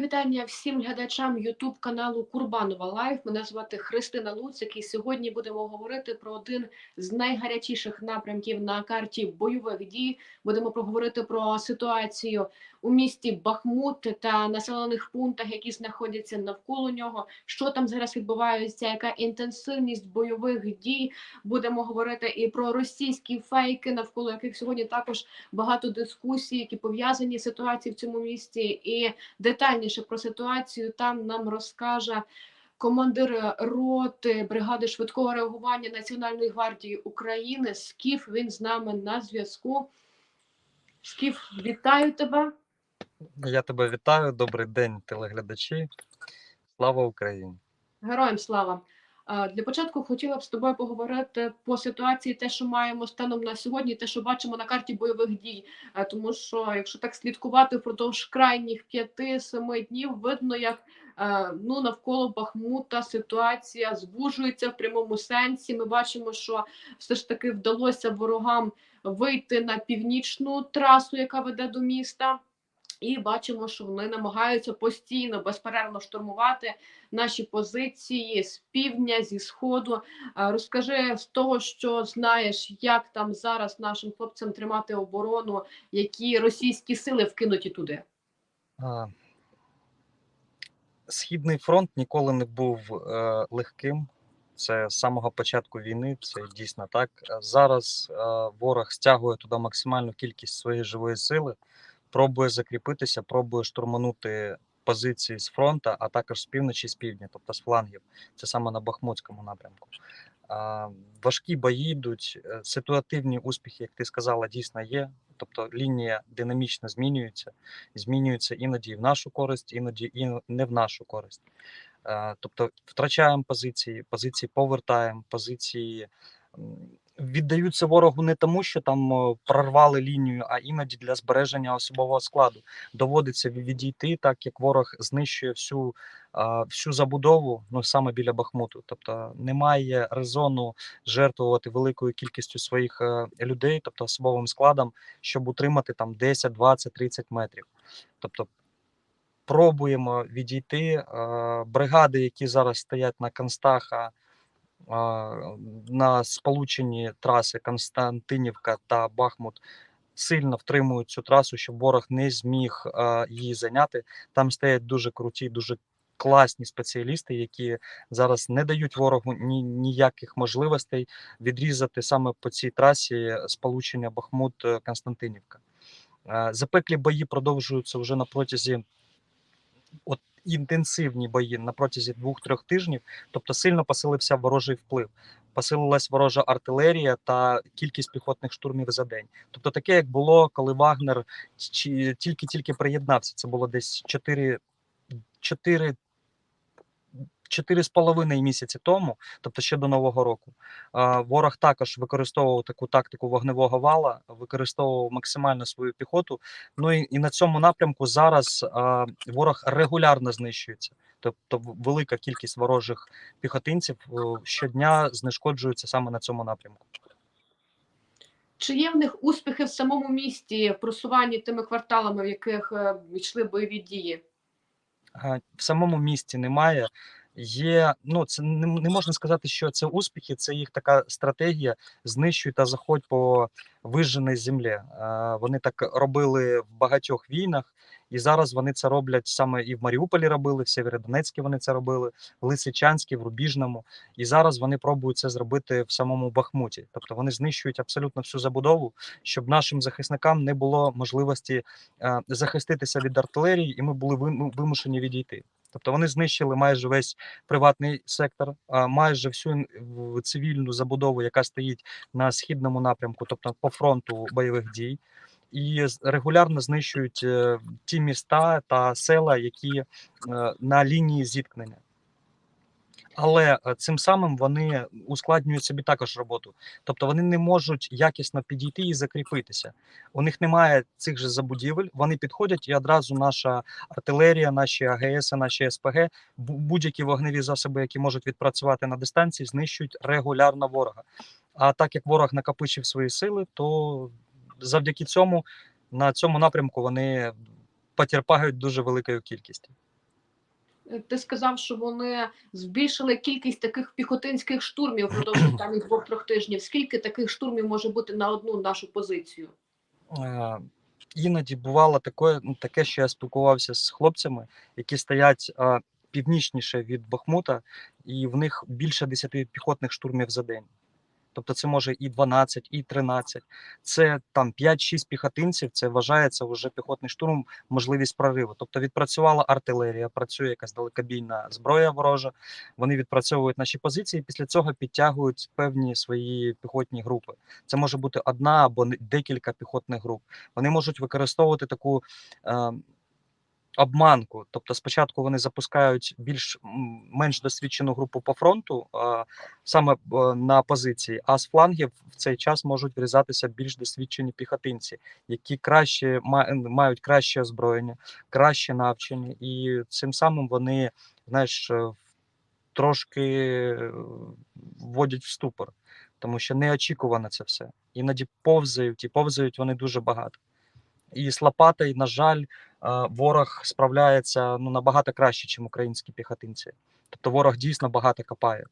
Вітання всім глядачам Ютуб каналу Курбанова Лайф. Мене звати Христина Луцик і сьогодні будемо говорити про один з найгарячіших напрямків на карті бойових дій. Будемо проговорити про ситуацію у місті Бахмут та населених пунктах, які знаходяться навколо нього. Що там зараз відбувається? Яка інтенсивність бойових дій? Будемо говорити і про російські фейки, навколо яких сьогодні також багато дискусій, які пов'язані з ситуацією в цьому місті, і детальніше про ситуацію там нам розкаже командир роти бригади швидкого реагування Національної гвардії України. Скіф він з нами на зв'язку. Скіф, вітаю тебе. Я тебе вітаю. Добрий день, телеглядачі. Слава Україні! Героям слава. Для початку хотіла б з тобою поговорити по ситуації, те, що маємо станом на сьогодні, те, що бачимо на карті бойових дій. Тому що, якщо так слідкувати впродовж крайніх п'яти-семи днів, видно, як е, ну навколо Бахмута ситуація звужується в прямому сенсі. Ми бачимо, що все ж таки вдалося ворогам вийти на північну трасу, яка веде до міста. І бачимо, що вони намагаються постійно безперервно штурмувати наші позиції з півдня, зі сходу. Розкажи з того, що знаєш, як там зараз нашим хлопцям тримати оборону, які російські сили вкинуті туди. Східний фронт ніколи не був е, легким. Це з самого початку війни, це дійсно так. Е, Зараз е, ворог стягує туди максимальну кількість своєї живої сили, пробує закріпитися, пробує штурманути позиції з фронту, а також з півночі, з півдня, тобто з флангів. Це саме на Бахмутському напрямку. Важкі бої йдуть, е, ситуативні успіхи, як ти сказала, дійсно є. Тобто лінія динамічно змінюється, змінюється іноді в нашу користь, іноді і не в нашу користь. Е, Тобто втрачаємо позиції, позиції повертаємо, позиції віддаються ворогу не тому, що там е, прорвали лінію, а іноді для збереження особового складу. Доводиться відійти, так як ворог знищує всю, всю забудову, ну саме біля Бахмуту. Тобто немає резону жертвувати великою кількістю своїх е, людей, тобто особовим складом, щоб утримати там 10, 20, 30 метрів. Тобто пробуємо відійти. е, Бригади, які зараз стоять на Констаха, е, на сполученні траси Константинівка та Бахмут. Сильно втримують цю трасу, щоб ворог не зміг е, її зайняти. Там стоять дуже круті, дуже класні спеціалісти, які зараз не дають ворогу ні, ніяких можливостей відрізати саме по цій трасі сполучення Бахмут-Константинівка. Е, Запеклі бої продовжуються вже на протязі от інтенсивні бої на протязі двох-трьох тижнів, тобто сильно посилився ворожий вплив. Посилилась ворожа артилерія та кількість піхотних штурмів за день. Тобто, таке, як було, коли Вагнер тільки-тільки приєднався. Це було десь 4, 4 Чотири з половиною місяці тому, тобто ще до нового року, ворог також використовував таку тактику вогневого вала, використовував максимально свою піхоту. Ну і, і на цьому напрямку зараз ворог регулярно знищується. Тобто велика кількість ворожих піхотинців щодня знешкоджується саме на цьому напрямку. Чи є в них успіхи в самому місті в просуванні тими кварталами, в яких е, йшли бойові дії? В самому місті немає. Є, ну це не, не можна сказати, що це успіхи, це їх така стратегія знищуй та заходь по вижженій землі. Е, Вони так робили в багатьох війнах, і зараз вони це роблять саме і в Маріуполі робили, в Сєвєродонецьку вони це робили, в Лисичанській, в Рубіжному. І зараз вони пробують це зробити в самому Бахмуті. Тобто вони знищують абсолютно всю забудову, щоб нашим захисникам не було можливості е, захиститися від артилерії, і ми були вим- вимушені відійти. Тобто вони знищили майже весь приватний сектор, майже всю цивільну забудову, яка стоїть на східному напрямку, тобто по фронту бойових дій, і регулярно знищують е, ті міста та села, які е, на лінії зіткнення. Але е, цим самим вони ускладнюють собі також роботу. Тобто вони не можуть якісно підійти і закріпитися. У них немає цих же забудівель. Вони підходять і одразу наша артилерія, наші АГС, наші СПГ, будь-які вогневі засоби, які можуть відпрацювати на дистанції, знищують регулярно ворога. А так як ворог накопичив свої сили, то завдяки цьому на цьому напрямку вони потерпають дуже великою кількістю. Ти сказав, що вони збільшили кількість таких піхотинських штурмів впродовж останніх двох-трьох тижнів. Скільки таких штурмів може бути на одну нашу позицію? Е, Іноді бувало таке, ну, таке, що я спілкувався з хлопцями, які стоять е, північніше від Бахмута, і в них більше 10 піхотних штурмів за день. Тобто це може і 12, і 13. Це там 5-6 піхотинців, це вважається вже піхотний штурм, можливість прориву. Тобто відпрацювала артилерія, працює якась далекобійна зброя ворожа. Вони відпрацьовують наші позиції. Після цього підтягують певні свої піхотні групи. Це може бути одна або декілька піхотних груп. Вони можуть використовувати таку. Е, Обманку, тобто спочатку вони запускають більш менш досвідчену групу по фронту саме е, на позиції, а з флангів в цей час можуть врізатися більш досвідчені піхотинці, які краще мають краще озброєння, краще навчення, і цим самим вони, знаєш, е, трошки е, вводять в ступор, тому що неочікувано це все. Іноді повзають, і повзають вони дуже багато. І з лопатою, на жаль, е, ворог справляється ну, набагато краще, ніж українські піхотинці. Тобто ворог дійсно багато копає.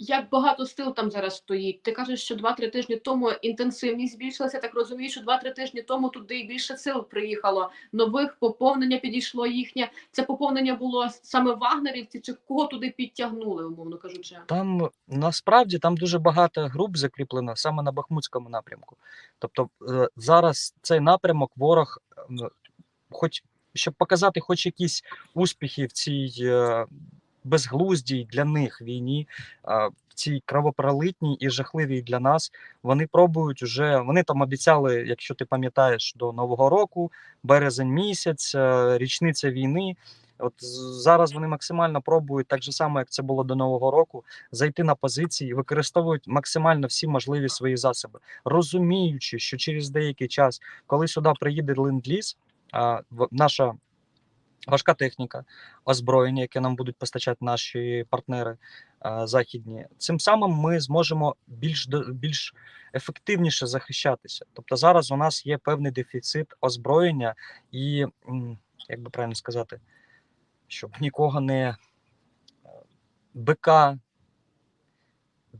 Як багато сил там зараз стоїть? Ти кажеш, що 2-3 тижні тому інтенсивність збільшилася. Так розумію, що 2-3 тижні тому туди більше сил приїхало. Нових поповнення підійшло їхнє. Це поповнення було саме вагнерівці, чи кого туди підтягнули, умовно кажучи? Там насправді там дуже багато груп закріплено саме на Бахмутському напрямку. Тобто е, зараз цей напрямок ворог, хоч щоб показати хоч якісь успіхи в цій е, безглуздій для них війні, в цій кровопролитній і жахливій для нас, вони пробують уже. Вони там обіцяли, якщо ти пам'ятаєш, до Нового року, березень місяць, е, річниця війни. От зараз вони максимально пробують, так же само, як це було до Нового року, зайти на позиції і використовують максимально всі можливі свої засоби, розуміючи, що через деякий час, коли сюди приїде ленд-ліз, наша важка техніка, озброєння, яке нам будуть постачати наші партнери е, західні, цим самим ми зможемо більш більш ефективніше захищатися. Тобто зараз у нас є певний дефіцит озброєння і, як би правильно сказати, щоб нікого не е, БК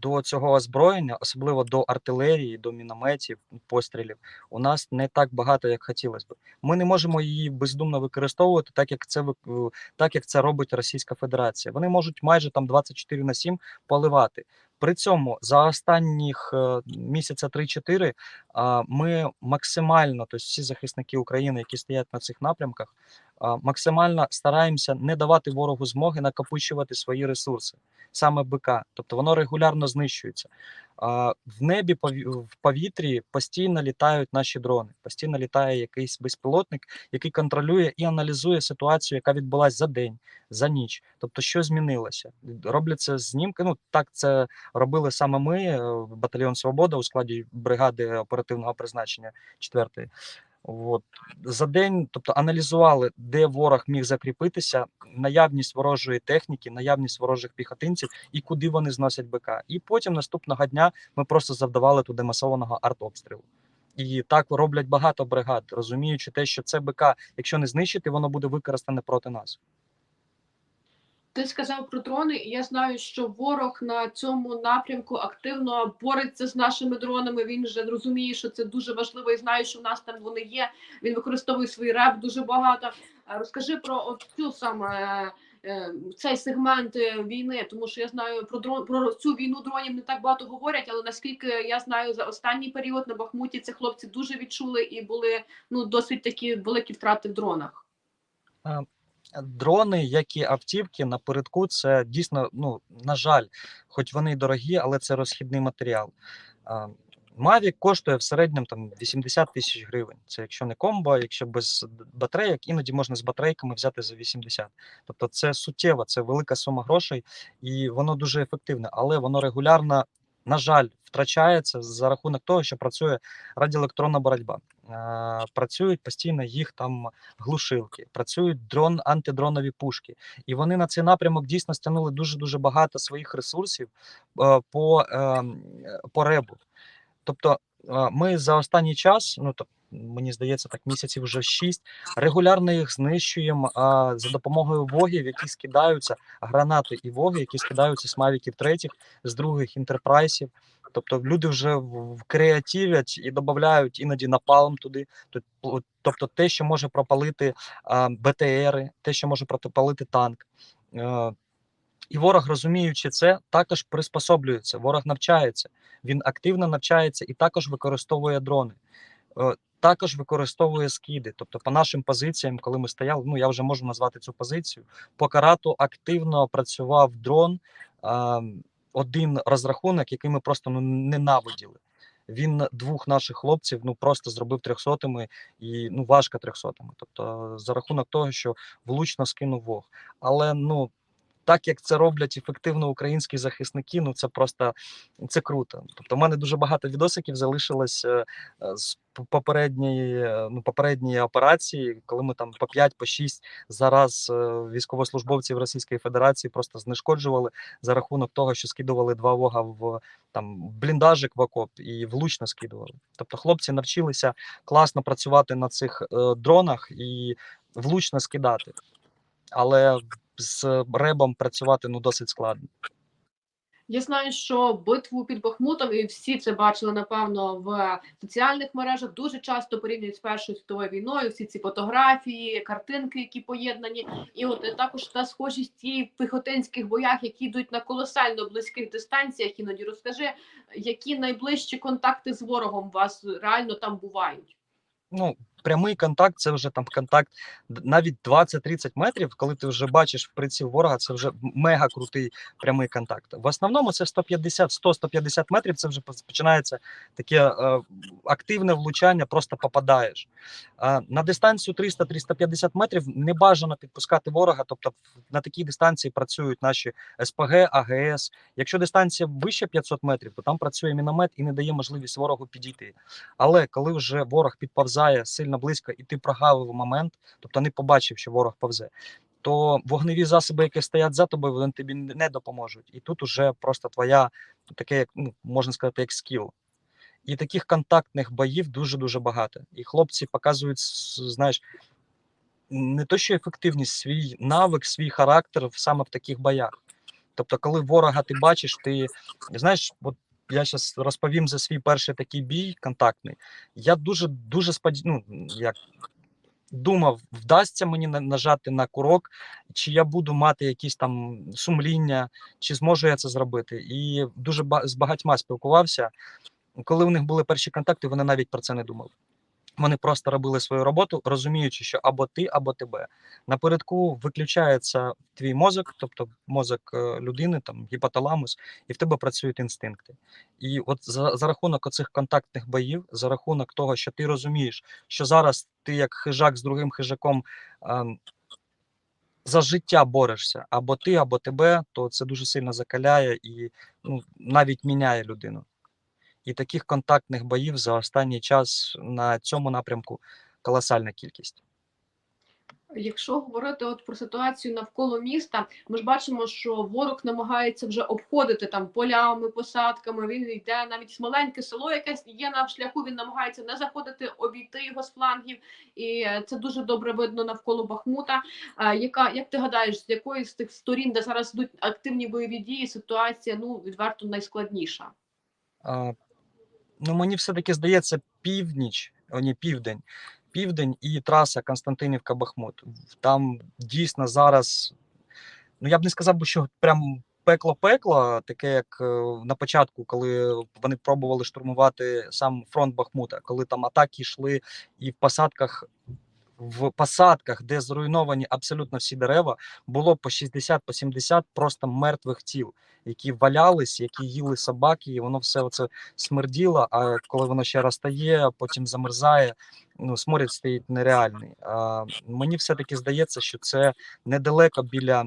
до цього озброєння, особливо до артилерії, до мінометів, пострілів, у нас не так багато, як хотілося б. Ми не можемо її бездумно використовувати, так як це так як це робить Російська Федерація. Вони можуть майже там 24 на 7 поливати. При цьому за останніх е, місяця 3-4 ми максимально, тобто всі захисники України, які стоять на цих напрямках, максимально стараємося не давати ворогу змоги накопичувати свої ресурси, саме БК. Тобто воно регулярно знищується. В небі в повітрі постійно літають наші дрони. Постійно літає якийсь безпілотник, який контролює і аналізує ситуацію, яка відбулася за день, за ніч. Тобто, що змінилося? Робляться знімки. Ну так це робили саме ми, е, батальйон Свобода у складі бригади оперативного призначення 4 От за день, тобто аналізували, де ворог міг закріпитися, наявність ворожої техніки, наявність ворожих піхотинців і куди вони зносять БК. І потім наступного дня ми просто завдавали туди масованого артобстрілу. І так роблять багато бригад, розуміючи те, що це БК, якщо не знищити, воно буде використане проти нас. Ти сказав про дрони, і я знаю, що ворог на цьому напрямку активно бореться з нашими дронами. Він вже розуміє, що це дуже важливо, і знає, що в нас там вони є. Він використовує свій реп дуже багато. Розкажи про цю саме е, цей сегмент е, війни, тому що я знаю про дрон про цю війну дронів не так багато говорять, але наскільки я знаю, за останній період на Бахмуті це хлопці дуже відчули і були ну досить такі великі втрати в дронах. Дрони, як і автівки, напередку, це дійсно, ну на жаль, хоч вони й дорогі, але це розхідний матеріал. Mavic коштує в середньому там 80 тисяч гривень. Це якщо не комбо, якщо без батарейок, іноді можна з батарейками взяти за 80. Тобто це суттєво, це велика сума грошей, і воно дуже ефективне, але воно регулярно, на жаль, втрачається за рахунок того, що працює радіоелектронна боротьба. Працюють постійно їх там глушилки, працюють дрон, антидронові пушки, і вони на цей напрямок дійсно стягнули дуже дуже багато своїх ресурсів е, по, ем, е, по ребу. Тобто, е, ми за останній час, ну то мені здається, так місяців вже 6. Регулярно їх знищуємо а, за допомогою вогів, які скидаються, гранати і воги, які скидаються з мавіків третіх, з других інтерпрайсів. Тобто люди вже в- креативять і додають іноді напалм туди. Тоб- Тобто те, що може пропалити а, БТРи, те, що може пропалити танк. Е, і ворог, розуміючи це, також приспособлюється. Ворог навчається. Він активно навчається і також використовує дрони. Також використовує скиди. Тобто, по нашим позиціям, коли ми стояли, ну я вже можу назвати цю позицію. По карату активно працював дрон, а, один розрахунок, який ми просто ну, ненавиділи. Він двох наших хлопців ну просто зробив трьохсотими і ну важко трьохсотими. Тобто, за рахунок того, що влучно скинув вог. Але ну так як це роблять ефективно українські захисники, ну це просто це круто. Тобто, в мене дуже багато відосиків залишилось е, е, з попередньої е, ну, попередньої операції, коли ми там по 5 по 6 зараз військовослужбовців Російської Федерації просто знешкоджували за рахунок того, що скидували два вога в там бліндажик в окоп і влучно скидували. Тобто, хлопці навчилися класно працювати на цих е, дронах і влучно скидати. Але з ребом працювати ну досить складно. Я знаю, що битву під Бахмутом, і всі це бачили напевно в соціальних мережах. Дуже часто порівнюють з першою світовою війною. Всі ці фотографії, картинки, які поєднані, і от е, також та схожість в піхотинських боях, які йдуть на колосально близьких дистанціях. Іноді розкажи, які найближчі контакти з ворогом у вас реально там бувають. Ну, прямий контакт це вже там контакт навіть 20-30 метрів, коли ти вже бачиш в приціл ворога, це вже мега крутий прямий контакт. В основному це 150, 100-150 метрів. Це вже починається таке е, активне влучання, просто попадаєш. Е, на дистанцію 300-350 метрів не бажано підпускати ворога. Тобто на такій дистанції працюють наші СПГ, АГС. Якщо дистанція вище 500 метрів, то там працює міномет і не дає можливість ворогу підійти. Але коли вже ворог підповзає сильно близько, і ти прогавив момент, тобто не побачив, що ворог повзе, то вогневі засоби, які стоять за тобою, вони тобі не допоможуть. І тут уже просто твоя таке, як ну, можна сказати, як скіл. І таких контактних боїв дуже дуже багато. І хлопці показують, знаєш, не то, що ефективність, свій навик, свій характер саме в таких боях. Тобто, коли ворога ти бачиш, ти знаєш, от я зараз розповім за свій перший такий бій контактний. Я дуже дуже споді... ну, як думав, вдасться мені нажати на курок, чи я буду мати якісь там сумління, чи зможу я це зробити. І дуже з багатьма спілкувався. Коли у них були перші контакти, вони навіть про це не думали. Вони просто робили свою роботу, розуміючи, що або ти, або тебе. Напередку виключається твій мозок, тобто мозок е, людини, там гіпоталамус, і в тебе працюють інстинкти. І от за, за рахунок оцих контактних боїв, за рахунок того, що ти розумієш, що зараз ти як хижак з другим хижаком. ем, за життя борешся або ти, або тебе, то це дуже сильно закаляє і ну, навіть міняє людину. І таких контактних боїв за останній час на цьому напрямку колосальна кількість. Якщо говорити от про ситуацію навколо міста, ми ж бачимо, що ворог намагається вже обходити там полями, посадками. Він йде навіть маленьке село, якесь є на шляху. Він намагається не заходити, обійти його з флангів, і е, це дуже добре видно навколо Бахмута. А яка як ти гадаєш, з якої з тих сторін, де зараз йдуть активні бойові дії, ситуація ну відверто найскладніша? Ну, мені все-таки здається, північ, о, ні, південь. Південь і траса Константинівка-Бахмут. Там дійсно зараз, ну я б не сказав, би, що прям пекло-пекло, таке як е, на початку, коли вони пробували штурмувати сам фронт Бахмута, коли там атаки йшли і в посадках. В посадках, де зруйновані абсолютно всі дерева, було по 60 по 70 просто мертвих тіл, які валялись, які їли собаки, і воно все це смерділо. А коли воно ще розтає, потім замерзає. Ну, сморід стоїть нереальний. А, мені все-таки здається, що це недалеко біля,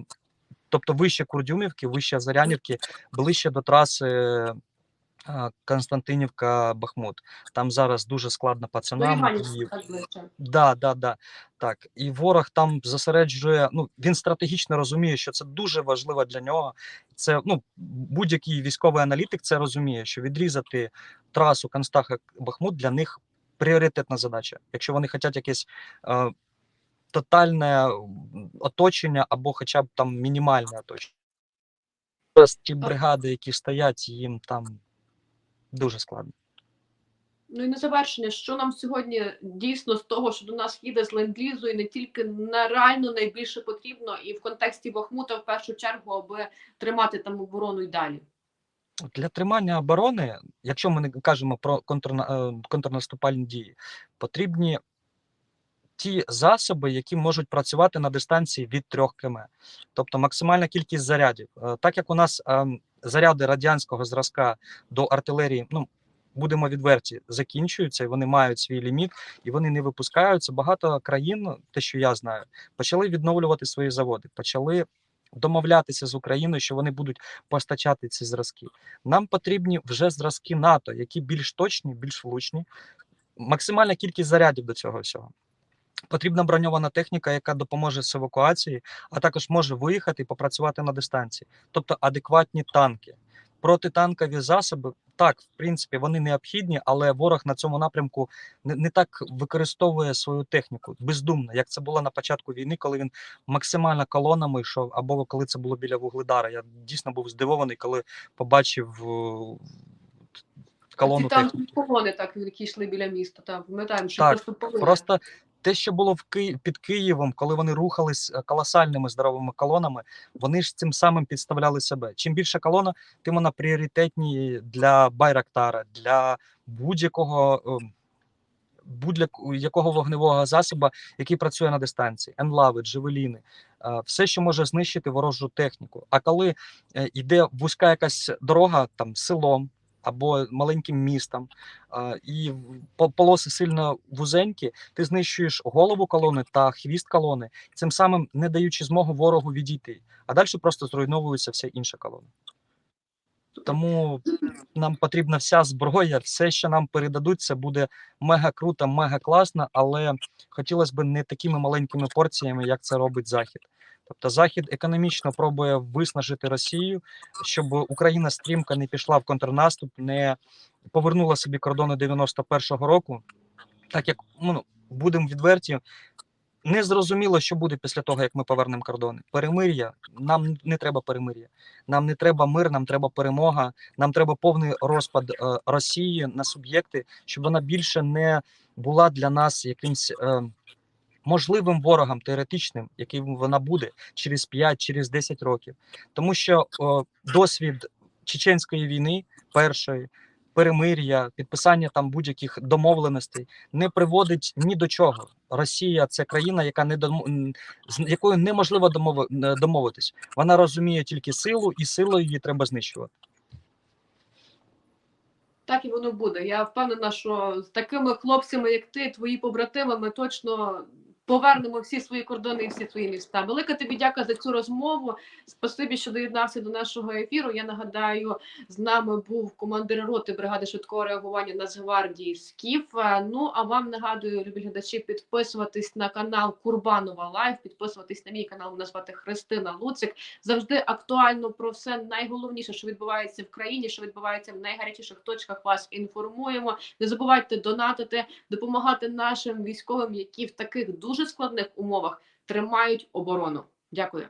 тобто вище Курдюмівки, вище Зарянівки, ближче до траси. Константинівка Бахмут. Там зараз дуже складно пацанам. І... Да, да, да. Так. І ворог там зосереджує. Ну він стратегічно розуміє, що це дуже важливо для нього. Це ну будь-який військовий аналітик це розуміє, що відрізати трасу Констаха Бахмут для них пріоритетна задача. Якщо вони хочуть якесь е, тотальне оточення або хоча б там мінімальне оточення. Ті бригади, які стоять, їм там дуже складно. Ну і на завершення, що нам сьогодні дійсно з того, що до нас їде з ленд-лізу, і не тільки на реально найбільше потрібно, і в контексті Бахмута в першу чергу, аби тримати там оборону й далі. Для тримання оборони, якщо ми не кажемо про контрна, е, контрнаступальні дії, потрібні ті засоби, які можуть працювати на дистанції від 3 км. Тобто максимальна кількість зарядів. Е, Так як у нас ем, заряди радянського зразка до артилерії, ну будемо відверті, закінчуються, і вони мають свій ліміт, і вони не випускаються. Багато країн, те, що я знаю, почали відновлювати свої заводи, почали домовлятися з Україною, що вони будуть постачати ці зразки. Нам потрібні вже зразки НАТО, які більш точні, більш влучні, максимальна кількість зарядів до цього всього. Потрібна броньована техніка, яка допоможе з евакуації, а також може виїхати і попрацювати на дистанції, тобто адекватні танки. Протитанкові засоби, так, в принципі, вони необхідні, але ворог на цьому напрямку не, не так використовує свою техніку бездумно, як це було на початку війни, коли він максимально колонами йшов, або коли це було біля Вугледара. Я дійсно був здивований, коли побачив е, колону Ті там колони, так які йшли біля міста. Там пам'ятаємо, що Так, просто. Просто те, що було в Ки... під Києвом, коли вони рухались е, колосальними здоровими колонами, вони ж цим самим підставляли себе. Чим більша колона, тим вона пріоритетні для Байрактара, для будь-якого ем, будь-якого вогневого засобу, який працює на дистанції, енлави, джевеліни, е, все, що може знищити ворожу техніку. А коли е, йде вузька якась дорога там селом або маленьким містом, е, і полоси сильно вузенькі, ти знищуєш голову колони та хвіст колони, цим самим не даючи змогу ворогу відійти. А далі просто зруйновується вся інша колона. Тому нам потрібна вся зброя, все, що нам передадуть, це буде мега круто, мега класно, але хотілося б не такими маленькими порціями, як це робить Захід. Тобто Захід економічно пробує виснажити Росію, щоб Україна стрімко не пішла в контрнаступ, не повернула собі кордони 91-го року. Так як ну, будемо відверті, не зрозуміло, що буде після того, як ми повернемо кордони. Перемир'я нам не треба перемир'я. Нам не треба мир, нам треба перемога. Нам треба повний розпад е, Росії на суб'єкти, щоб вона більше не була для нас якимсь е, можливим ворогом теоретичним, яким вона буде через 5, через 10 років. Тому що е, досвід чеченської війни, першої, перемир'я, підписання там будь-яких домовленостей не приводить ні до чого. Росія це країна, яка не домо- м, з якою неможливо домови- домовитись. Вона розуміє тільки силу, і силою її треба знищувати. Так і воно буде. Я впевнена, що з такими хлопцями, як ти, твої побратими, ми точно повернемо всі свої кордони і всі свої міста. Велика тобі дяка за цю розмову. Спасибі, що доєднався до нашого ефіру. Я нагадаю, з нами був командир роти бригади швидкого реагування Нацгвардії Скіф. Ну а вам нагадую, любі глядачі, підписуватись на канал Курбанова Лайв, підписуватись на мій канал. Мене звати Христина Луцик. Завжди актуально про все найголовніше, що відбувається в країні, що відбувається в найгарячіших точках. Вас інформуємо. Не забувайте донатити, допомагати нашим військовим, які в таких дуже складних умовах тримають оборону. Дякую.